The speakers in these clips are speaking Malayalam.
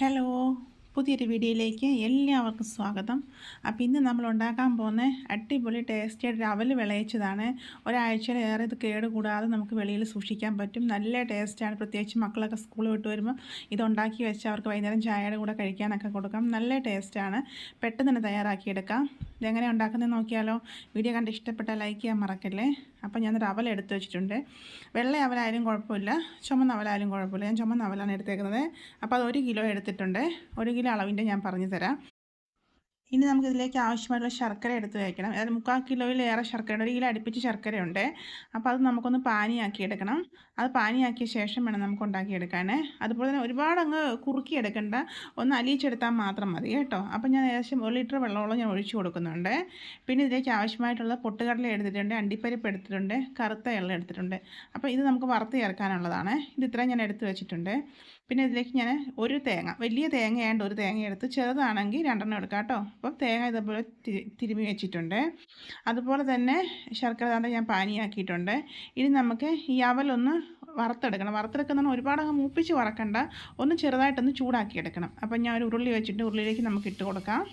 ഹലോ പുതിയൊരു വീഡിയോയിലേക്ക് എല്ലാവർക്കും സ്വാഗതം. അപ്പോൾ ഇന്ന് നമ്മൾ ഉണ്ടാക്കാൻ പോകുന്ന അടിപൊളി ടേസ്റ്റിയായിട്ട് അവൽ വിളയിച്ചതാണ്. ഒരാഴ്ചയിലേറെ ഇത് കേട് കൂടാതെ നമുക്ക് വെളിയിൽ സൂക്ഷിക്കാൻ പറ്റും. നല്ല ടേസ്റ്റാണ് പ്രത്യേകിച്ച് മക്കളൊക്കെ സ്കൂൾ വിട്ട് വരുമ്പോൾ ഇത് ഉണ്ടാക്കി വെച്ച് അവർക്ക് വൈകുന്നേരം ചായയുടെ കൂടെ കഴിക്കാനൊക്കെ കൊടുക്കാം. നല്ല ടേസ്റ്റാണ് പെട്ടെന്ന് തന്നെ തയ്യാറാക്കിയെടുക്കാം. ഇതെങ്ങനെ ഉണ്ടാക്കുന്നത് നോക്കിയാലോ. വീഡിയോ കണ്ട് ഇഷ്ടപ്പെട്ട ലൈക്ക് ചെയ്യാൻ മറക്കല്ലേ. അപ്പോൾ ഞാൻ അവൽ എടുത്തു വെച്ചിട്ടുണ്ട്. വെള്ള അവലായാലും കുഴപ്പമില്ല. ചുമന്ന അവലായാലും കുഴപ്പമില്ല. ഞാൻ ചുമന്ന അവലാണ് എടുത്തേക്കുന്നത്. അപ്പോൾ അത് ഒരു കിലോ എടുത്തിട്ടുണ്ട്. ഒരു കിലോ അളവിന്റെ ഞാൻ പറഞ്ഞു തരാം ഇനി നമുക്ക് ഇതിലേക്ക് ആവശ്യമായിട്ടുള്ള ശർക്കര എടുത്ത് വയ്ക്കണം അതായത് മുക്കാൽ കിലോയിലേറെ ശർക്കര ഒരു കിലോ അടുപ്പിച്ച് ശർക്കരയുണ്ട്. അപ്പോൾ അത് നമുക്കൊന്ന് പാനിയാക്കി എടുക്കണം അത് പാനിയാക്കിയ ശേഷം വേണം നമുക്ക് ഉണ്ടാക്കിയെടുക്കാൻ അതുപോലെ തന്നെ ഒരുപാട് അങ്ങ് കുറുക്കി എടുക്കണ്ട. ഒന്ന് അലിയിച്ചെടുത്താൽ മാത്രം മതി കേട്ടോ. അപ്പോൾ ഞാൻ ഏകദേശം ഒരു ലിറ്റർ വെള്ളമോളം ഞാൻ ഒഴിച്ചു കൊടുക്കുന്നുണ്ട്. പിന്നെ ഇതിലേക്ക് ആവശ്യമായിട്ടുള്ള പൊട്ടുകടല എടുത്തിട്ടുണ്ട് അണ്ടിപ്പരിപ്പ് എടുത്തിട്ടുണ്ട് കറുത്ത എള്ള എടുത്തിട്ടുണ്ട്. അപ്പോൾ ഇത് നമുക്ക് വറുത്ത് ചേർക്കാനുള്ളതാണ്. ഇത് ഇത്രയും ഞാൻ എടുത്ത് വെച്ചിട്ടുണ്ട്. പിന്നെ ഇതിലേക്ക് ഞാൻ ഒരു തേങ്ങ വലിയ തേങ്ങയായിട്ട് ഒരു തേങ്ങ എടുത്ത് ചെറുതാണെങ്കിൽ രണ്ടെണ്ണം എടുക്കാം കേട്ടോ. അപ്പം തേങ്ങ ഇതേപോലെ തിരുമ്മി വെച്ചിട്ടുണ്ട്. അതുപോലെ തന്നെ ശർക്കര താണ്ട ഞാൻ പാനിയാക്കിയിട്ടുണ്ട്. ഇനി നമുക്ക് ഈ അവലൊന്ന് വറുത്തെടുക്കണം. വറുത്തെടുക്കുന്ന ഒരുപാട് അങ്ങ് മൂപ്പിച്ച് വറക്കണ്ട. ഒന്ന് ചെറുതായിട്ടൊന്ന് ചൂടാക്കി എടുക്കണം അപ്പം ഞാൻ ഒരു ഉരുളി വെച്ചിട്ട് ഉരുളിയിലേക്ക് നമുക്ക് ഇട്ട് കൊടുക്കാം.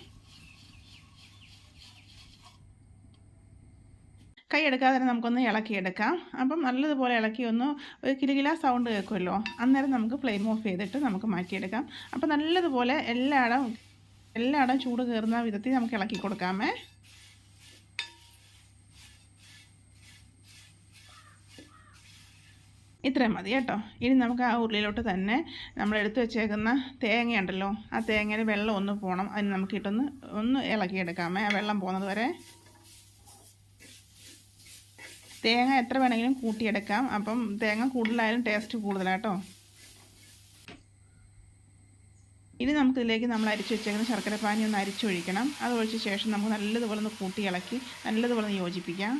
കൈ എടുക്കാതെ തന്നെ നമുക്കൊന്ന് ഇളക്കിയെടുക്കാം. അപ്പം നല്ലതുപോലെ ഇളക്കി ഒന്ന് ഒരു കിലുകില സൗണ്ട് കേൾക്കുമല്ലോ? അന്നേരം നമുക്ക് ഫ്ലെയിം ഓഫ് ചെയ്തിട്ട് നമുക്ക് മാറ്റിയെടുക്കാം. അപ്പം നല്ലതുപോലെ എല്ലായിടം എല്ലായിടം ചൂട് കയറുന്ന വിധത്തിൽ നമുക്ക് ഇളക്കി കൊടുക്കാമേ. ഇത്രയും മതി കേട്ടോ. ഇനി നമുക്ക് ആ ഉരുളിയിലോട്ട് തന്നെ നമ്മൾ എടുത്തു വെച്ചേക്കുന്ന തേങ്ങയുണ്ടല്ലോ ആ തേങ്ങയിൽ വെള്ളം ഒന്ന് പോകണം അതിന് നമുക്ക് ഇട്ടൊന്ന് ഒന്ന് ഇളക്കിയെടുക്കാമേ. ആ വെള്ളം പോകുന്നത് വരെ. തേങ്ങ എത്ര വേണമെങ്കിലും കൂട്ടിയെടുക്കാം. അപ്പം തേങ്ങ കൂടുതലായാലും ടേസ്റ്റ് കൂടുതലാട്ടോ ഇനി നമുക്ക് ഇതിലേക്ക് നമ്മൾ അരിച്ചു വെച്ചേക്കുന്ന ശർക്കര പാനി ഒന്ന് അരിച്ചൊഴിക്കണം. അത് ഒഴിച്ച ശേഷം നമുക്ക് നല്ലതുപോലെ ഒന്ന് കൂട്ടി ഇളക്കി നല്ലതുപോലെ ഒന്ന് യോജിപ്പിക്കാം.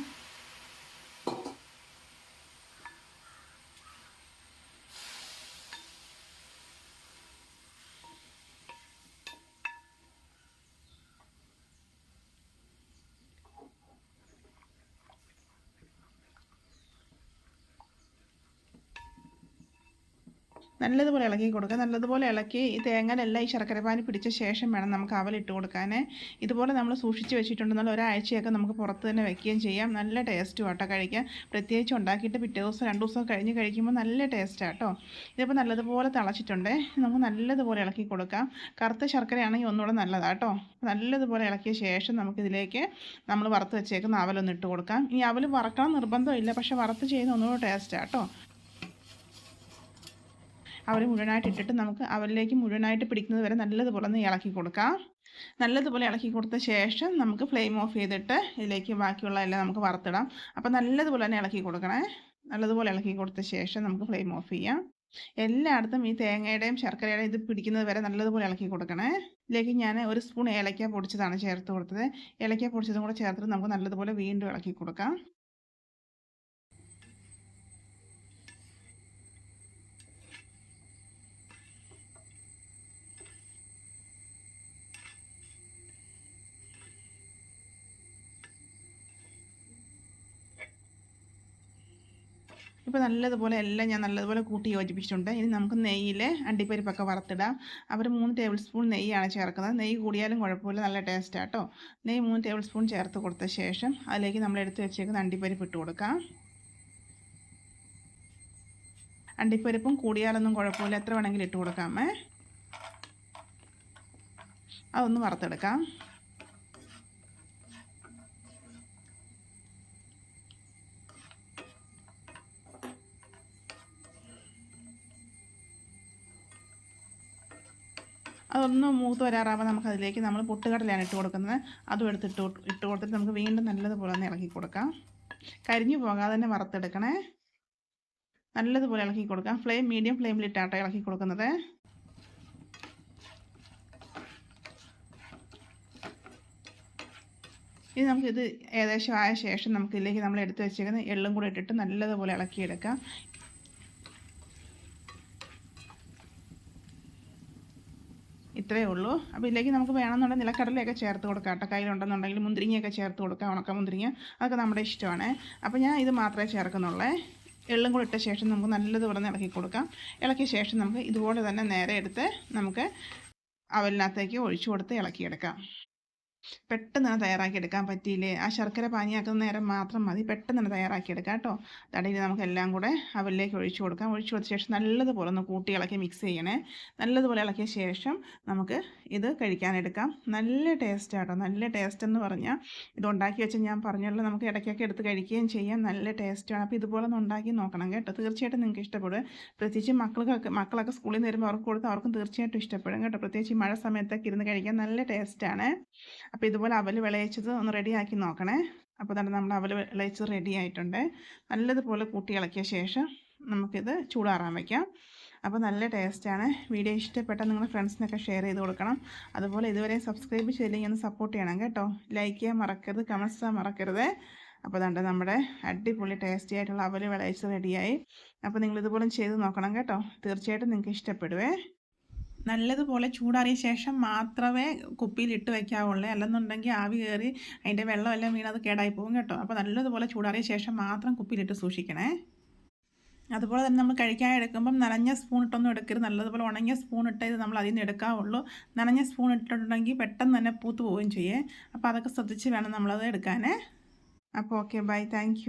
നല്ലതുപോലെ ഇളക്കി കൊടുക്കുക. നല്ലതുപോലെ ഇളക്കി ഈ തേങ്ങയിലെല്ലാം ഈ ശർക്കരപ്പാനി പിടിച്ച ശേഷം വേണം നമുക്ക് അവലിട്ട് കൊടുക്കാൻ ഇതുപോലെ നമ്മൾ സൂക്ഷിച്ച് വെച്ചിട്ടുണ്ടെന്നാൽ ഒരാഴ്ചയൊക്കെ നമുക്ക് പുറത്ത് തന്നെ വെക്കുകയും ചെയ്യാം. നല്ല ടേസ്റ്റ് കേട്ടോ കഴിക്കാൻ. പ്രത്യേകിച്ച് ഉണ്ടാക്കിയിട്ട് പിറ്റേ ദിവസം രണ്ട് ദിവസം കഴിഞ്ഞ് കഴിക്കുമ്പോൾ നല്ല ടേസ്റ്റാണ് കേട്ടോ ഇതിപ്പോൾ നല്ലതുപോലെ തിളച്ചിട്ടുണ്ട്. നമുക്ക് നല്ലതുപോലെ ഇളക്കി കൊടുക്കാം. കറുത്ത ശർക്കരയാണെങ്കിൽ ഒന്നുകൂടെ നല്ലതാണ് കേട്ടോ നല്ലതുപോലെ ഇളക്കിയ ശേഷം നമുക്കിതിലേക്ക് നമ്മൾ വറുത്ത് വെച്ചേക്കുന്ന അവലൊന്ന് ഇട്ട് കൊടുക്കാം. ഈ അവൽ വറക്കണം നിർബന്ധമില്ല പക്ഷേ വറുത്ത് ചെയ്യുന്ന ഒന്നുകൂടെ ടേസ്റ്റാണ് കേട്ടോ അവർ മുഴുവനായിട്ട് ഇട്ടിട്ട് നമുക്ക് അവരിലേക്ക് മുഴുവനായിട്ട് പിടിക്കുന്നത് വരെ നല്ലതുപോലെ ഒന്ന് ഇളക്കി കൊടുക്കാം. നല്ലതുപോലെ ഇളക്കി കൊടുത്ത ശേഷം നമുക്ക് ഫ്ലെയിം ഓഫ് ചെയ്തിട്ട് ഇതിലേക്ക് ബാക്കിയുള്ള എല്ലാം നമുക്ക് വറുത്തിടാം. അപ്പോൾ നല്ലതുപോലെ തന്നെ ഇളക്കി കൊടുക്കണേ. നല്ലതുപോലെ ഇളക്കി കൊടുത്ത ശേഷം നമുക്ക് ഫ്ലെയിം ഓഫ് ചെയ്യാം. എല്ലായിടത്തും ഈ തേങ്ങയുടെയും ശർക്കരയുടെയും ഇത് പിടിക്കുന്നത് വരെ നല്ലതുപോലെ ഇളക്കി കൊടുക്കണേ. ഇതിലേക്ക് ഞാൻ ഒരു സ്പൂൺ ഏലക്ക പൊടിച്ചതാണ് ചേർത്ത് കൊടുത്തത്. ഏലക്ക പൊടിച്ചതും കൂടെ ചേർത്തിട്ട് നമുക്ക് നല്ലതുപോലെ വീണ്ടും ഇളക്കി കൊടുക്കാം. ഇപ്പോൾ നല്ലതുപോലെ എല്ലാം ഞാൻ നല്ലതുപോലെ കൂട്ടി യോജിപ്പിച്ചിട്ടുണ്ട്. ഇനി നമുക്ക് നെയ്യിൽ അണ്ടിപ്പരിപ്പൊക്കെ വറുത്തിടാം. അവർ മൂന്ന് ടേബിൾ സ്പൂൺ നെയ്യാണ് ചേർക്കുന്നത്. നെയ്യ് കൂടിയാലും കുഴപ്പമില്ല. നല്ല ടേസ്റ്റ് ആട്ടോ. നെയ്യ് മൂന്ന് ടേബിൾ സ്പൂൺ ചേർത്ത് കൊടുത്ത ശേഷം അതിലേക്ക് നമ്മൾ എടുത്ത് വെച്ചേക്കുന്ന അണ്ടിപ്പരിപ്പ് ഇട്ട് കൊടുക്കാം. അണ്ടിപ്പരിപ്പും കൂടിയാലൊന്നും കുഴപ്പമില്ല. എത്ര വേണമെങ്കിലും ഇട്ട് കൊടുക്കാമേ അതൊന്ന് വറുത്തെടുക്കാം. അതൊന്ന് മൂത്ത് വരാറാവുമ്പോൾ നമുക്ക് അതിലേക്ക് നമ്മൾ പൊട്ടുകടലയാണ് ഇട്ട് കൊടുക്കുന്നത്. അതും എടുത്ത് ഇട്ട് കൊടുത്തിട്ട് നമുക്ക് വീണ്ടും നല്ലതുപോലെ ഒന്ന് ഇളക്കി കൊടുക്കാം. കരിഞ്ഞു പോകാതെ തന്നെ വറുത്തെടുക്കണേ. നല്ലതുപോലെ ഇളക്കി കൊടുക്കാം. ഫ്ലെയിം മീഡിയം ഫ്ലെയിമിലിട്ടാട്ടോ ഇളക്കി കൊടുക്കുന്നത്. ഇനി നമുക്കിത് ഏകദേശം ആയ ശേഷം നമുക്കിതിലേക്ക് നമ്മൾ എടുത്ത് വെച്ചേക്കുന്ന എള്ളും കൂടെ ഇട്ടിട്ട് നല്ലതുപോലെ ഇളക്കിയെടുക്കാം. ഇത്രയേ ഉള്ളൂ. അപ്പോൾ ഇതിലേക്ക് നമുക്ക് വേണമെന്നുണ്ടെങ്കിൽ നിലക്കടലയൊക്കെ ചേർത്ത് കൊടുക്കാം കേട്ടോ. മുന്തിരിങ്ങയൊക്കെ ചേർത്ത് കൊടുക്കാം ഉണക്ക മുന്തിരിങ്ങ. അതൊക്കെ നമ്മുടെ ഇഷ്ടമാണ്. അപ്പോൾ ഞാൻ ഇത് മാത്രമേ ചേർക്കുന്നുള്ളേ. എള്ളും കൂടി ഇട്ട ശേഷം നമുക്ക് നല്ലതുപോലെ ഇളക്കി കൊടുക്കാം. ഇളക്കിയ ശേഷം നമുക്ക് ഇതുപോലെ തന്നെ നേരെ എടുത്ത് നമുക്ക് അവലിനകത്തേക്ക് ഒഴിച്ചു കൊടുത്ത് ഇളക്കിയെടുക്കാം. പെട്ടെന്ന് തയ്യാറാക്കി എടുക്കാൻ പറ്റിയില്ലേ? ആ ശർക്കര പാനിയാക്കുന്ന നേരം മാത്രം മതി. പെട്ടെന്ന് തയ്യാറാക്കി എടുക്കാം കേട്ടോ. തടയിൽ നമുക്ക് എല്ലാം കൂടെ അവലിലേക്ക് ഒഴിച്ചു കൊടുക്കാം. ഒഴിച്ചു കൊടുത്ത ശേഷം നല്ലതുപോലെ ഒന്ന് കൂട്ടി ഇളക്കി മിക്സ് ചെയ്യണേ. നല്ലതുപോലെ ഇളക്കിയ ശേഷം നമുക്ക് ഇത് കഴിക്കാനെടുക്കാം. നല്ല ടേസ്റ്റ് ആട്ടോ. നല്ല ടേസ്റ്റ് എന്ന് പറഞ്ഞാൽ ഇത് ഉണ്ടാക്കി വെച്ചാൽ ഞാൻ പറഞ്ഞല്ലോ നമുക്ക് ഇടയ്ക്കൊക്കെ എടുത്ത് കഴിക്കുകയും ചെയ്യാം. നല്ല ടേസ്റ്റാണ് അപ്പോൾ ഇതുപോലെ ഒന്ന് ഉണ്ടാക്കി നോക്കണം കേട്ടോ. തീർച്ചയായിട്ടും നിങ്ങൾക്ക് ഇഷ്ടപ്പെടും. പ്രത്യേകിച്ച് മക്കൾക്കൊക്കെ മക്കളൊക്കെ സ്കൂളിൽ നിന്ന് വരുമ്പോൾ അവർക്ക് കൊടുത്ത് അവർക്കും തീർച്ചയായിട്ടും ഇഷ്ടപ്പെടും കേട്ടോ. പ്രത്യേകിച്ച് മഴ സമയത്തൊക്കെ ഇരുന്ന് കഴിക്കാൻ നല്ല ടേസ്റ്റാണ് അപ്പോൾ ഇതുപോലെ അവൽ വിളയിച്ചത് ഒന്ന് റെഡിയാക്കി നോക്കണേ. അപ്പോൾ തന്നെ നമ്മൾ അവൽ വിളയിച്ചത് റെഡി ആയിട്ടുണ്ട്. നല്ലതുപോലെ കൂട്ടി ഇളക്കിയ ശേഷം നമുക്കിത് ചൂടാറാൻ വയ്ക്കാം അപ്പോൾ നല്ല ടേസ്റ്റാണ് വീഡിയോ ഇഷ്ടപ്പെട്ട നിങ്ങളുടെ ഫ്രണ്ട്സിനൊക്കെ ഷെയർ ചെയ്ത് കൊടുക്കണം. അതുപോലെ ഇതുവരെ സബ്സ്ക്രൈബ് ചെയ്തില്ലെങ്കിൽ ഒന്ന് സപ്പോർട്ട് ചെയ്യണം കേട്ടോ. ലൈക്ക് ചെയ്യാൻ മറക്കരുത് കമൻസ് ചെയ്യാൻ മറക്കരുത്. അപ്പോൾ തന്നെ നമ്മുടെ അടിപൊളി ടേസ്റ്റി ആയിട്ടുള്ള അവൽ വിളയിച്ച് റെഡിയായി അപ്പോൾ നിങ്ങൾ ഇതുപോലെ ചെയ്ത് നോക്കണം കേട്ടോ. തീർച്ചയായിട്ടും നിങ്ങൾക്ക് ഇഷ്ടപ്പെടുവേ. നല്ലതുപോലെ ചൂടാറിയ ശേഷം മാത്രമേ കുപ്പിയിൽ ഇട്ട് വയ്ക്കാവുള്ളൂ അല്ലെന്നുണ്ടെങ്കിൽ ആവി കയറി അതിന്റെ വെള്ളമെല്ലാം വീണ് അത് കേടായി പോകും കേട്ടോ. അപ്പോൾ നല്ലതുപോലെ ചൂടാറിയ ശേഷം മാത്രം കുപ്പിയിലിട്ട് സൂക്ഷിക്കണേ. അതുപോലെ തന്നെ നമ്മൾ കഴിക്കാൻ എടുക്കുമ്പം നനഞ്ഞ സ്പൂൺ ഇട്ടൊന്നും എടുക്കരുത്. നല്ലതുപോലെ ഉണങ്ങിയ സ്പൂൺ ഇട്ടേ ഇത് നമ്മൾ അതിൽ നിന്ന് എടുക്കാവുള്ളൂ. നനഞ്ഞ സ്പൂൺ ഇട്ടിട്ടുണ്ടെങ്കിൽ പെട്ടെന്ന് തന്നെ പൂത്ത് പോവുകയും ചെയ്യേ. അപ്പോൾ അതൊക്കെ ശ്രദ്ധിച്ച് വേണം നമ്മളത് എടുക്കാനേ. അപ്പോൾ ഓക്കെ ബൈ. താങ്ക്